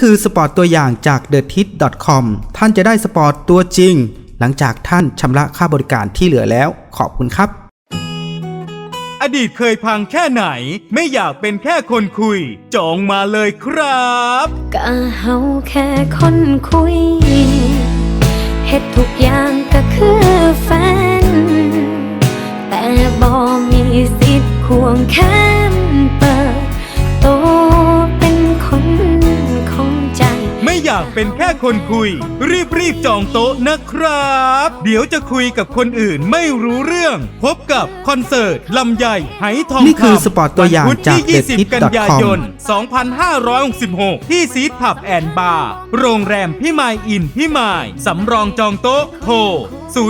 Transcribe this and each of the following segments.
คือสปอร์ตตัวอย่างจาก t h e t i t c o m ท่านจะได้สปอร์ตตัวจริง หลังจากท่านชำระค่าบริการที่เหลือแล้ว ขอบคุณครับ อดีตเคยพังแค่ไหน ไม่อยากเป็นแค่คนคุย จองมาเลยครับก็เฮาแค่คนคุยเฮ็ดทุกอย่างก็คือ อยากเป็นแค่คนคุย รีบรีบๆจองโต๊ะนะครับ เดี๋ยวจะคุยกับคนอื่นไม่รู้เรื่อง พบกับคอนเสิร์ตลำใหญ่ไหทองนี่คือำสปอร์ตตัวอย่างวันพุธจากที่ TheTip.com 20กันยายน 2566 ที่ซีดผับแอนบาร์ โรงแรมพี่มายอินพี่มาย สำรองจองโต๊ะโทร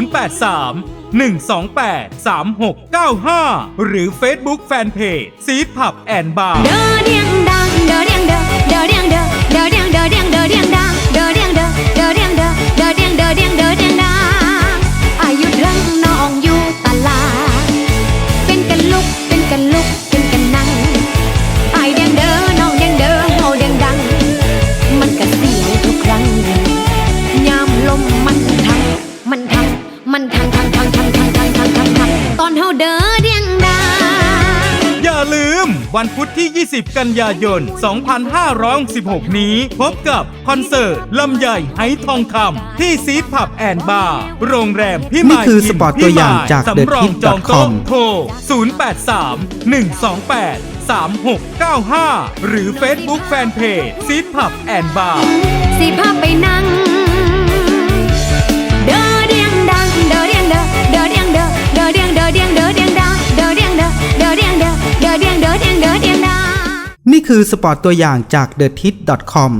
083 128 3695 หรือ Facebook Fanpage ซีดผับแอนบาร์เดอเดียงดังเดอเดียงเดอเดอเดียงเดอ เฮาเดอเดียงดังอย่าลืม วันพุธที่ 20 กันยายน 2566นี้ พบกับคอนเสิร์ตลำใหญ่ไหทองคำที่ซีดผับแอนบาร์โรงแรมพี่นี่มายคือสปอร์ตตัวอย่างจากสำรองจองโต๊ะ TheTip.com โทร 083 128 3695 หรือ Facebook Fanpage ซีดผับแอนบาร์ สิพาไปนั่ง คือสปอร์ตตัวอย่างจาก t h e t i t c o m